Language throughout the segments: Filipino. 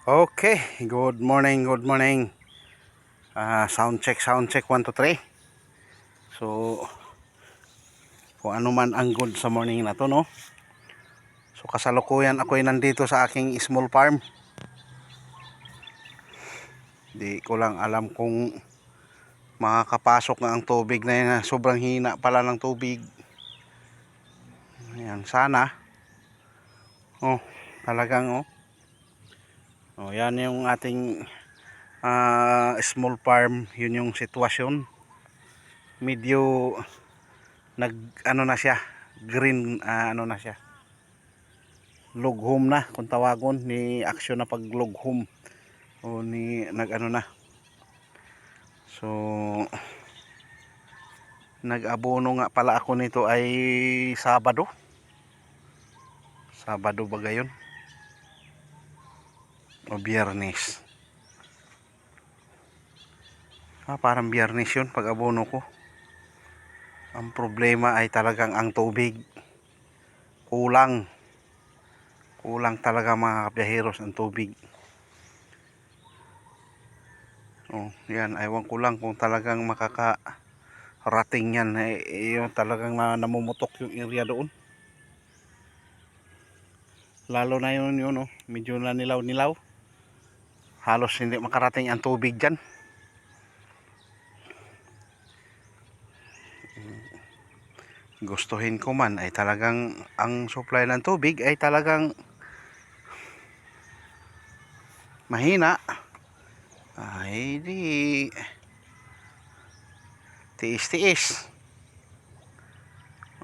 Okay, good morning, good morning. Ah, sound check, sound check 1 to 3. So kung ano man ang good sa morning na to, no? So kasalukuyan ako ay nandito sa aking small farm. Di ko lang alam kung makakapasok nga ang tubig na yun. Sobrang hina pala ng tubig. Ayan, sana. Oh, talagang oh. Oh, yan yung ating ah, small farm, yun yung sitwasyon. Medyo nag ano na siya, green ah, ano na siya. Lughom na kung tawagon ni action na pag lughom o ni nag ano na. So nag-abono nga pala ako nito ay Sabado. Sabado ba gayon? O biyernes. Ah, parang biyernes yun pag abono ko. Ang problema ay talagang ang tubig. Kulang. Kulang talaga mga kabiyaheros ang tubig. Oh, yan. Aywan ko lang kung talagang makaka rating yan. Eh, eh, yun talagang na, namumutok yung area doon. Lalo na yun yun oh, medyo na nilaw nilaw halos hindi makarating ang tubig dyan. Gustuhin ko man ay talagang ang supply ng tubig ay talagang mahina. Ay di. Tiis tiis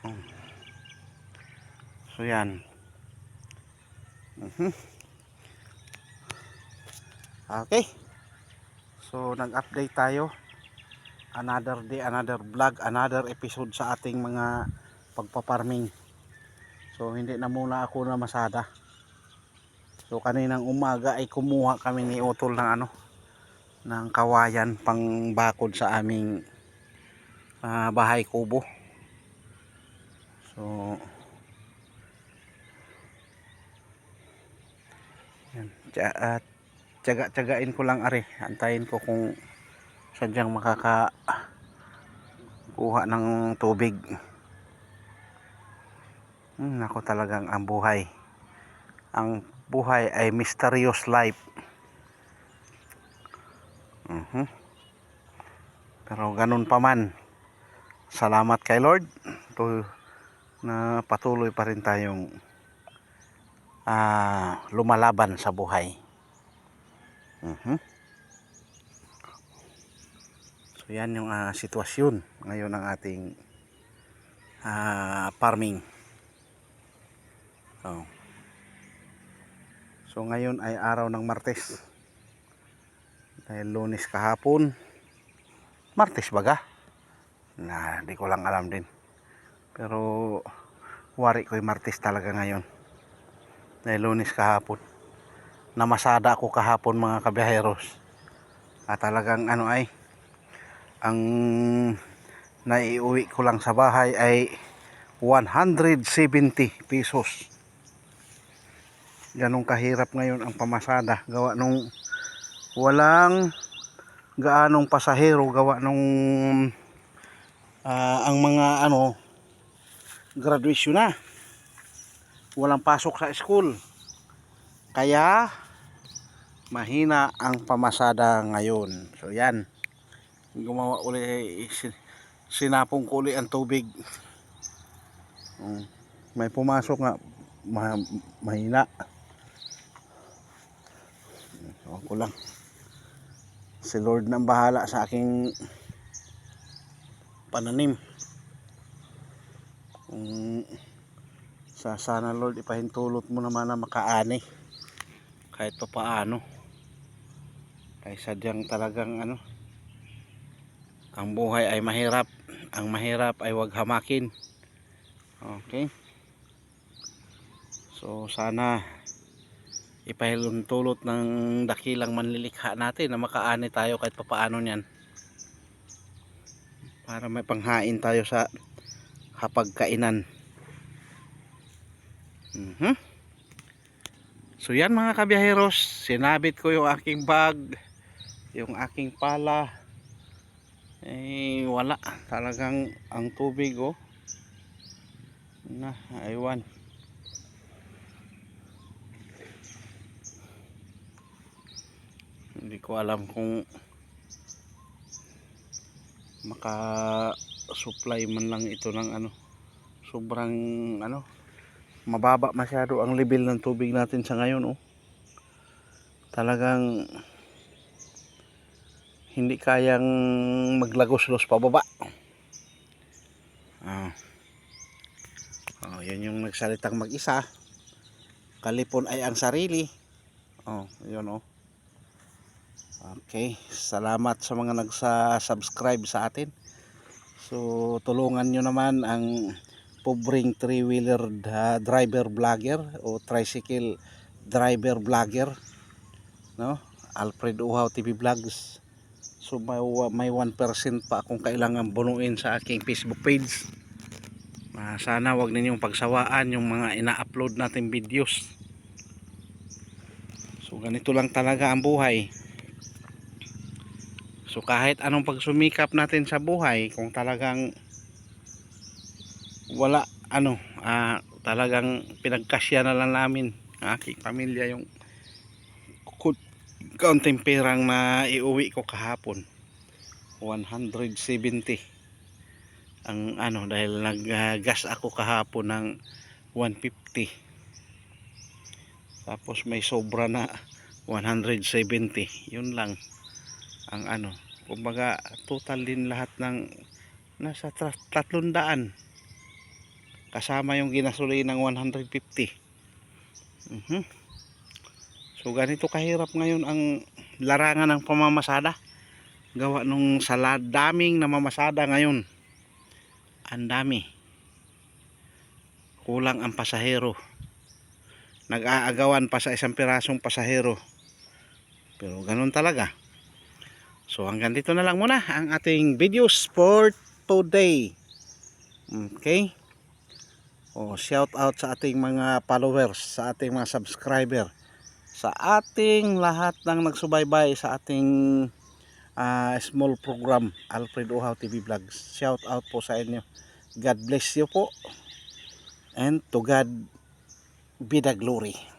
Oh. so yan. Mhm. Okay. So nag-update tayo. Another day, another vlog, another episode sa ating mga pagpaparming. So hindi na muna ako na masada. So kaninang umaga ay kumuha kami ni Utol ng ano ng kawayan pang bakod sa aming ah, bahay kubo. So yan. At tiyaga-tiyagain ko lang are antayin ko kung sadyang makaka kuha ng tubig. Hmm, ako talagang ang buhay. Ang buhay ay mysterious life. Mhm. pero ganun pa man salamat kay Lord to na patuloy pa rin tayong ah, lumalaban sa buhay Mhm. So yan yung ah, sitwasyon ngayon ng ating ah, farming. So, so ngayon ay araw ng Martes. Dahil lunes kahapon. Martes baga? Na, di ko lang alam din. Pero wari ko Martes talaga ngayon. Dahil lunes kahapon namasada ako kahapon mga kabiyaheros. At talagang ano ay ang naiuwi ko lang sa bahay ay 170 pesos. Ganong kahirap ngayon ang pamasada. Gawa nung walang gaanong pasahero gawa nung ah, ang mga ano graduation na. Walang pasok sa school. Kaya mahina ang pamasada ngayon. So yan. Gumawa uli sin- sinapong ko ang tubig. Mm, May pumasok nga ma- mahina. So ako lang. Si Lord nang bahala sa aking pananim. Kung sa sana Lord ipahintulot mo naman na makaani kahit pa paano ay sadyang talagang ano ang buhay ay mahirap. Ang mahirap ay wag hamakin. Okay. So sana ipahiluntulot ng dakilang manlilikha natin na makaani tayo kahit pa paano niyan. Para may panghain tayo sa hapagkainan mhm. So yan mga kabiyaheros, sinabit ko yung aking bag, yung aking pala. Eh wala, talagang ang tubig oh. Na, aywan. Hindi ko alam kung maka-supply man lang ito ng ano. Sobrang ano, mababa masyado ang level ng tubig natin sa ngayon oh. Talagang hindi kayang maglagos-los pababa. Ah. Oh, yan yung nagsalitang mag-isa. Kalipon ay ang sarili. Oh, yun oh. Okay, salamat sa mga nagsa-subscribe sa atin. So, tulungan nyo naman ang pobreng three-wheeler da- driver vlogger o tricycle driver vlogger. No? Alfred Uhaw TV Vlogs. So, may, may 1% pa akong kailangan bunuin sa aking Facebook page. Ah, sana wag ninyong pagsawaan yung mga ina-upload natin videos. So, ganito lang talaga ang buhay. So kahit anong pagsumikap natin sa buhay, kung talagang wala ano, ah, talagang pinagkasya na lang namin aking pamilya yung kaunting perang na iuwi ko kahapon. 170 ang ano dahil naggas ako kahapon ng 150 tapos may sobra na 170 yun lang ang ano. Kumbaga total din lahat ng nasa tatlong daan kasama yung ginasuli ng 150 Mhm. So ganito kahirap ngayon ang larangan ng pamamasada. Gawa nung sa daming namamasada ngayon. Ang dami. Kulang ang pasahero. Nag-aagawan pa sa isang pirasong pasahero. Pero ganun talaga. So hanggang dito na lang muna ang ating videos for today. Okay? O shout out sa ating mga followers, sa ating mga subscriber, sa ating lahat ng nagsubaybay sa ating ah, small program Alfred Uhaw TV Vlogs. Shout out po sa inyo. God bless you po. And to God be the glory.